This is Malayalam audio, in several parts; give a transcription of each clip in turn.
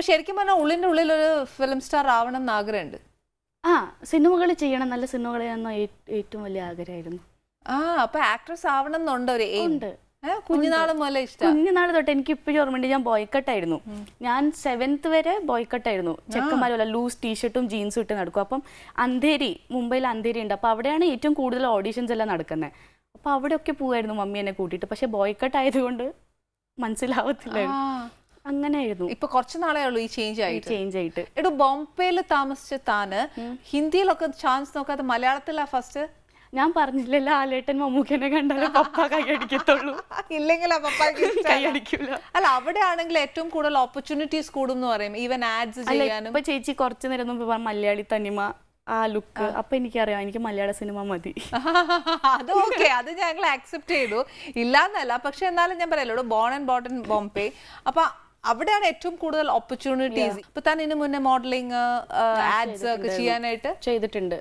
അപ്പൊ ശരിക്കും പറഞ്ഞാൽ ഉള്ളിന്റെ ഉള്ളിൽ ഒരു ഫിലിം സ്റ്റാർ ആവണം എന്ന് ആഗ്രഹമുണ്ട്. ആ സിനിമകൾ ചെയ്യണം നല്ല സിനിമകൾ ചെയ്യണം ഏറ്റവും വലിയ ആഗ്രഹമായിരുന്നു. ആ അപ്പൊ ആക്ട്രസ് ആവണം എന്നുണ്ട് ഒരു എയിം ഉണ്ട്. കുഞ്ഞുനാൾ മുതലേ ഇഷ്ടം. കുഞ്ഞുനാൾ തൊട്ട് എനിക്ക് ഇപ്പോഴും ഓർമ്മയുണ്ട് ഞാൻ ബോയ്ക്കട്ടായിരുന്നു ഞാൻ സെവൻത്ത് വരെ ബോയ്ക്കട്ടായിരുന്നു ചെക്കന്മാരല്ല ലൂസ് ടീഷർട്ടും ജീൻസും ഇട്ട് നടക്കും. അപ്പം അന്ധേരി മുംബൈയിൽ അന്ധേരി ഉണ്ട്. അപ്പൊ അവിടെയാണ് ഏറ്റവും കൂടുതൽ ഓഡീഷൻസ് എല്ലാം നടക്കുന്നത് അപ്പോൾ അവിടെയൊക്കെ പോവായിരുന്നു മമ്മി എന്നെ കൂട്ടിയിട്ട്. പക്ഷെ ബോയ്ക്കട്ട് ആയതുകൊണ്ട് മനസ്സിലാവത്തില്ലായിരുന്നു. അങ്ങനെയായിരുന്നു. ഇപ്പൊ കുറച്ച് നാളേ ഉള്ളൂ ഈ ചേഞ്ച് ആയിട്ട്. ചേഞ്ച് ആയിട്ട്. എടോ ബോംബെയിൽ താമസിച്ച താന് ഹിന്ദിയിലൊക്കെ ചാൻസ് നോക്കാതെ മലയാളത്തിലാ ഫസ്റ്റ് ഞാൻ പറഞ്ഞില്ലല്ലോ ആലേട്ടൻ മമ്മൂക്കനെ കണ്ടാലേ പപ്പ കൈയടിക്കത്തുള്ളൂ ഇല്ലെങ്കിൽ കൈയടിക്കില്ല അല്ല അവിടെ ആണെങ്കിൽ ഏറ്റവും കൂടുതൽ ഓപ്പർച്യൂണിറ്റീസ് കൂടും എന്ന് പറയും. ഈവൻ ആഡ്സ് ചെയ്യാനും ഇപ്പൊ ചേച്ചി കുറച്ചു നേരം മുമ്പ് മലയാളി തനിമ ആ ലുക്ക് അപ്പൊ എനിക്കറിയാം എനിക്ക് മലയാള സിനിമ മതി. അത് ഓക്കെ അത് ഞങ്ങൾ ആക്സെപ്റ്റ് ചെയ്തു. ഇല്ലാന്നല്ല പക്ഷെ എന്നാലും ഞാൻ പറയല്ലോ ബോൺ ആൻഡ് ബോട്ടൻ ബോംബെ അപ്പൊ അവിടെയാണ് ഏറ്റവും കൂടുതൽ ഓപ്പർച്യൂണിറ്റീസ് ഇപ്പൊ താൻ ഇതിനു മുന്നേ മോഡലിംഗ് ആഡ്സ് ഒക്കെ ചെയ്യാനായിട്ട്? ചെയ്തിട്ടുണ്ട്.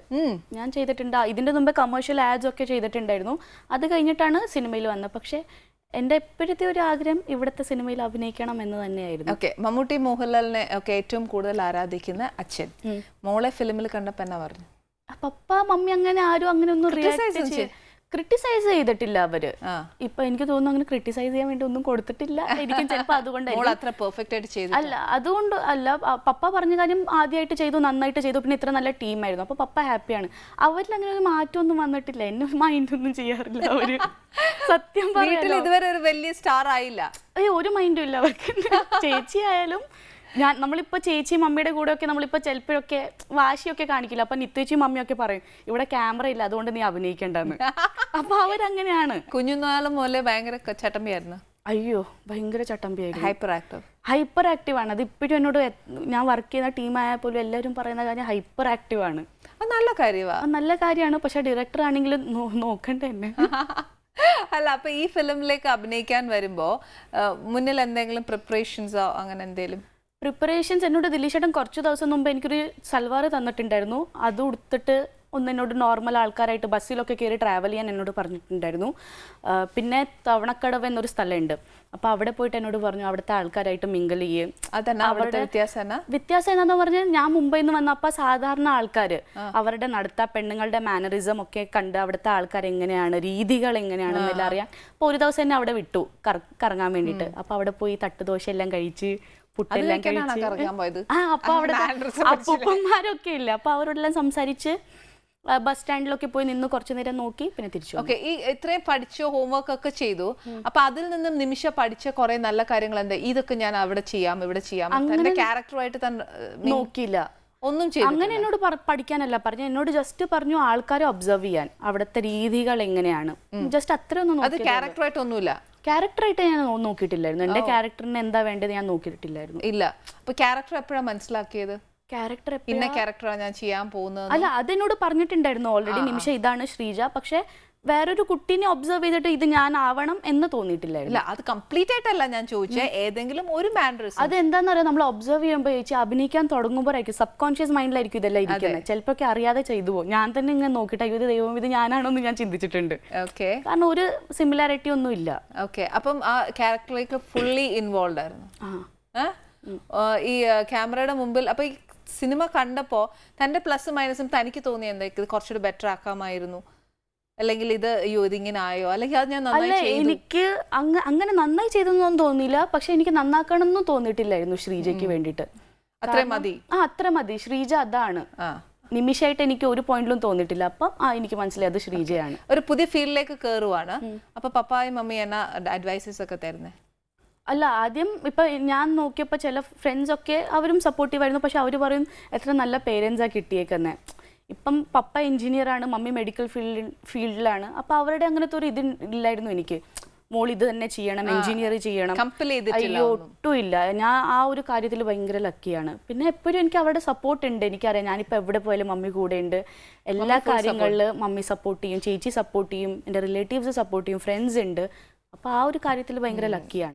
ഞാൻ ചെയ്തിട്ടുണ്ട്. ഇതിന്റെ മുമ്പ് കമേഴ്ഷ്യൽ ആഡ്സ് ഒക്കെ ചെയ്തിട്ടുണ്ടായിരുന്നു. അത് കഴിഞ്ഞിട്ടാണ് സിനിമയിൽ വന്നത്. പക്ഷേ എന്റെ എപ്പോഴത്തെ ഒരു ആഗ്രഹം ഇവിടുത്തെ സിനിമയിൽ അഭിനയിക്കണം എന്ന് തന്നെയായിരുന്നു. ഓക്കെ മമ്മൂട്ടി മോഹൻലാലിനെ ഒക്കെ ഏറ്റവും കൂടുതൽ ആരാധിക്കുന്ന അച്ഛൻ. മോളെ ഫിലിമിൽ കണ്ടപ്പോ എന്നാ പറഞ്ഞു? പപ്പ മമ്മി അങ്ങനെ ആരും അങ്ങനെ ഒന്നും റിയാക്ട് ക്രിട്ടിസൈസ് ചെയ്തിട്ടില്ല അവർ. ഇപ്പൊ എനിക്ക് തോന്നുന്നു അങ്ങനെ ക്രിട്ടിസൈസ് ചെയ്യാൻ വേണ്ടി ഒന്നും കൊടുത്തിട്ടില്ല. എനിക്കും ചിലപ്പോൾ അതുകൊണ്ടായിരിക്കും. അത്ര പെർഫെക്റ്റ് ആയിട്ട് ചെയ്തു അല്ല അതുകൊണ്ട് അല്ല പപ്പ പറഞ്ഞ കാര്യം ആദ്യമായിട്ട് ചെയ്തു നന്നായിട്ട് ചെയ്തു. പിന്നെ ഇത്ര നല്ല ടീമായിരുന്നു അപ്പൊ പപ്പ ഹാപ്പിയാണ് അവരിൽ അങ്ങനെ ഒരു മാറ്റമൊന്നും വന്നിട്ടില്ല. എന്നെ മൈൻഡ് ഒന്നും ചെയ്യാറില്ല അവർ. സത്യം വീട്ടിൽ ഇതുവരെ ഒരു വലിയ സ്റ്റാർ ആയില്ല. അയ്യോ ഒരു മൈൻഡും ഇല്ല അവർക്ക്. ചേച്ചി ആയാലും ഞാൻ നമ്മളിപ്പോ ചേച്ചിയും മമ്മിയുടെ കൂടെ ഒക്കെ നമ്മളിപ്പോ ചിലപ്പോഴൊക്കെ വാശിയൊക്കെ കാണിക്കില്ല. അപ്പൊ നിത്യേച്ചിയും മമ്മിയൊക്കെ പറയും ഇവിടെ ക്യാമറ ഇല്ല അതുകൊണ്ട് നീ അഭിനയിക്കണ്ടെന്ന്. അപ്പൊ അവരങ്ങനെയാണ്. കുഞ്ഞുനാളും മുതലേ ഭയങ്കര ചട്ടമ്പിയായിരുന്നു. അയ്യോ ഭയങ്കര ചട്ടമ്പിയായിരുന്നു. ഹൈപ്പർ ആക്റ്റീവ് ഹൈപ്പർ ആക്റ്റീവ് ആണ്. അത് ഇപ്പോഴും എന്നോട് ഞാൻ വർക്ക് ചെയ്യുന്ന ടീമായാൽ പോലും എല്ലാവരും പറയുന്ന കാര്യം ഹൈപ്പർ ആക്റ്റീവ് ആണ്. അത് നല്ല കാര്യമാണ് നല്ല കാര്യമാണ്. പക്ഷെ ഡയറക്ടർ ആണെങ്കിലും നോക്കണ്ട എന്നെ. അല്ല അപ്പൊ ഈ ഫിലിമിലേക്ക് അഭിനയിക്കാൻ വരുമ്പോ മുന്നിൽ എന്തെങ്കിലും പ്രിപ്പറേഷൻസോ അങ്ങനെ എന്തെങ്കിലും പ്രിപ്പറേഷൻസ് എന്നോട് ദിലീഷേട്ടൻ കുറച്ച് ദിവസം മുമ്പ് എനിക്കൊരു സൽവാർ തന്നിട്ടുണ്ടായിരുന്നു. അത് ഉടുത്തിട്ട് ഒന്ന് എന്നോട് നോർമൽ ആൾക്കാരായിട്ട് ബസ്സിലൊക്കെ കയറി ട്രാവൽ ചെയ്യാൻ എന്നോട് പറഞ്ഞിട്ടുണ്ടായിരുന്നു. പിന്നെ തവണക്കടവ് എന്നൊരു സ്ഥലമുണ്ട്. അപ്പോൾ അവിടെ പോയിട്ട് എന്നോട് പറഞ്ഞു അവിടുത്തെ ആൾക്കാരായിട്ട് മിങ്കിൾ ചെയ്യും. അവിടുത്തെ വ്യത്യാസം വ്യത്യാസം എന്താന്ന് പറഞ്ഞാൽ ഞാൻ മുംബൈയിൽ നിന്ന് വന്നപ്പോൾ സാധാരണ ആൾക്കാർ അവരുടെ നടത്ത പെണ്ണുങ്ങളുടെ മാനറിസം ഒക്കെ കണ്ട് അവിടുത്തെ ആൾക്കാർ എങ്ങനെയാണ് രീതികൾ എങ്ങനെയാണെന്നെല്ലാം അറിയാൻ അപ്പോൾ ഒരു ദിവസം എന്നെ അവിടെ വിട്ടു കറ- കറങ്ങാൻ വേണ്ടിയിട്ട്. അപ്പോൾ അവിടെ പോയി തട്ടുദോശ എല്ലാം കഴിച്ച് പുട്ടെല്ലാം കഴിച്ച്. ആ അപ്പൊ അവിടെ അപ്പൂപ്പന്മാരൊക്കെ ഇല്ല. അപ്പൊ അവരോടെല്ലാം സംസാരിച്ച് ബസ് സ്റ്റാൻഡിലൊക്കെ പോയി നിന്ന് കുറച്ചു നേരം നോക്കി പിന്നെ തിരിച്ചു. ഓക്കെ ഈ ഇത്രയും പഠിച്ചു ഹോംവർക്ക് ഒക്കെ ചെയ്തു. അപ്പൊ അതിൽ നിന്നും നിമിഷ പഠിച്ച കുറെ നല്ല കാര്യങ്ങൾ എന്താ ഇതൊക്കെ ഞാൻ അവിടെ ചെയ്യാം ഇവിടെ ചെയ്യാം. തന്റെ ക്യാരക്ടറുമായിട്ട് തന്നെ നോക്കിയില്ല. ഒന്നും ചെയ്തു അങ്ങനെ എന്നോട് പഠിക്കാനല്ല പറഞ്ഞു. എന്നോട് ജസ്റ്റ് പറഞ്ഞു ആൾക്കാരെ ഒബ്സർവ് ചെയ്യാൻ. അവിടുത്തെ രീതികൾ എങ്ങനെയാണ്? ജസ്റ്റ് അത്രയൊന്നും അത് ക്യാരക്ടറായിട്ട് ഒന്നുമില്ല ക്യാരക്ടറായിട്ട് ഞാൻ നോക്കിയിട്ടില്ലായിരുന്നു. എന്റെ ക്യാരക്ടറിന് എന്താ വേണ്ടത് ഞാൻ നോക്കിയിട്ടില്ലായിരുന്നു. ഇല്ല. അപ്പൊ ക്യാരക്ടർ എപ്പോഴാണ് മനസ്സിലാക്കിയത്? ക്യാരക്ടർ ഇന്ന ക്യാരക്ടറാണ് ഞാൻ ചെയ്യാൻ പോകുന്നത് അല്ല അതെന്നോട് പറഞ്ഞിട്ടുണ്ടായിരുന്നു ഓൾറെഡി നിമിഷം ഇതാണ് ശ്രീജ. പക്ഷെ വേറൊരു കുട്ടീനെ ഒബ്സർവ് ചെയ്തിട്ട് ഇത് ഞാൻ ആവണം എന്ന് തോന്നിയിട്ടില്ലായിരുന്നു. അത് കംപ്ലീറ്റ് ആയിട്ടല്ല ഞാൻ ചോദിച്ചത് ഏതെങ്കിലും ഒരു അത് അതെന്താന്ന് അറിയാം? നമ്മൾ ഒബ്സർവ് ചെയ്യുമ്പോൾ ചേച്ചി അഭിനയിക്കാൻ തുടങ്ങുമ്പോഴായിരിക്കും സബ് കോൺഷ്യസ് മൈൻഡിലായിരിക്കും ഇതെല്ലാം ഇരിക്കുന്നത് ചിലപ്പോൾ അറിയാതെ ചെയ്തു പോകും. ഞാൻ തന്നെ ഇങ്ങനെ നോക്കിയിട്ട് അയ്യോ ഇത് ദൈവം ഇത് ഞാനാണോ എന്ന് ഞാൻ ചിന്തിച്ചിട്ടുണ്ട്. ഓക്കെ കാരണം ഒരു സിമിലാരിറ്റി ഒന്നും ഇല്ല. ഓക്കെ അപ്പം ആ ക്യാരക്ടറിലേക്ക് ഫുള്ളി ഇൻവോൾവ് ആയിരുന്നു. ഈ ക്യാമറയുടെ മുമ്പിൽ അപ്പൊ ഈ സിനിമ കണ്ടപ്പോ തന്റെ പ്ലസ് മൈനസും തനിക്ക് തോന്നിയ എന്താ? ഇത് കുറച്ചുകൂടി ബെറ്റർ ആക്കാമായിരുന്നു. അല്ലെങ്കിൽ ഇത് അയ്യോ ഇതിങ്ങനെ ആയോ അല്ലെങ്കിൽ അത് ഞാൻ അല്ല നന്നായി ചെയ്തു. എനിക്ക് അങ്ങ- അങ്ങനെ നന്നായി ചെയ്തെന്നൊന്നും തോന്നിയില്ല. പക്ഷെ എനിക്ക് നന്നാക്കണം എന്നും തോന്നിയിട്ടില്ലായിരുന്നു ശ്രീജയ്ക്ക് വേണ്ടിയിട്ട്. അത്രയും മതി. ആ അത്ര മതി. ശ്രീജ അതാണ്. ആ. നിമിഷമായിട്ട് എനിക്ക് ഒരു പോയിന്റിലും തോന്നിയിട്ടില്ല. അപ്പം ആ എനിക്ക് മനസ്സിലായി അത് ശ്രീജയാണ്. ഒരു പുതിയ ഫീൽഡിലേക്ക് കയറുവാണ് അപ്പൊ പപ്പായും മമ്മിയും എന്നാ അഡ്വൈസസ് ഒക്കെ തരുന്നേ? അല്ല ആദ്യം ഇപ്പൊ ഞാൻ നോക്കിയപ്പോൾ ചില ഫ്രണ്ട്സ് ഒക്കെ അവരും സപ്പോർട്ടീവ് ആയിരുന്നു. പക്ഷെ അവർ പറയും എത്ര നല്ല പേരൻസാ കിട്ടിയേക്കുന്നത് ഇപ്പം പപ്പ എഞ്ചിനീയറാണ് മമ്മി മെഡിക്കൽ ഫീൽഡിൽ ഫീൽഡിലാണ് അപ്പൊ അവരുടെ അങ്ങനത്തെ ഒരു ഇത് ഇല്ലായിരുന്നു എനിക്ക്. മോൾ ഇത് തന്നെ ചെയ്യണം എഞ്ചിനീയർ ചെയ്യണം. അയ്യോ ഒട്ടും ഇല്ല. ഞാൻ ആ ഒരു കാര്യത്തിൽ ഭയങ്കര ലക്കിയാണ് പിന്നെ എപ്പോഴും എനിക്ക് അവരുടെ സപ്പോർട്ട് ഉണ്ട്. എനിക്കറിയാം ഞാനിപ്പോൾ എവിടെ പോയാലും മമ്മി കൂടെ ഉണ്ട്. എല്ലാ കാര്യങ്ങളിലും മമ്മി സപ്പോർട്ട് ചെയ്യും ചേച്ചി സപ്പോർട്ട് ചെയ്യും എന്റെ റിലേറ്റീവ്സ് സപ്പോർട്ട് ചെയ്യും ഫ്രണ്ട്സ് ഉണ്ട്. അപ്പോൾ ആ ഒരു കാര്യത്തിൽ ഭയങ്കര ലക്കിയാണ്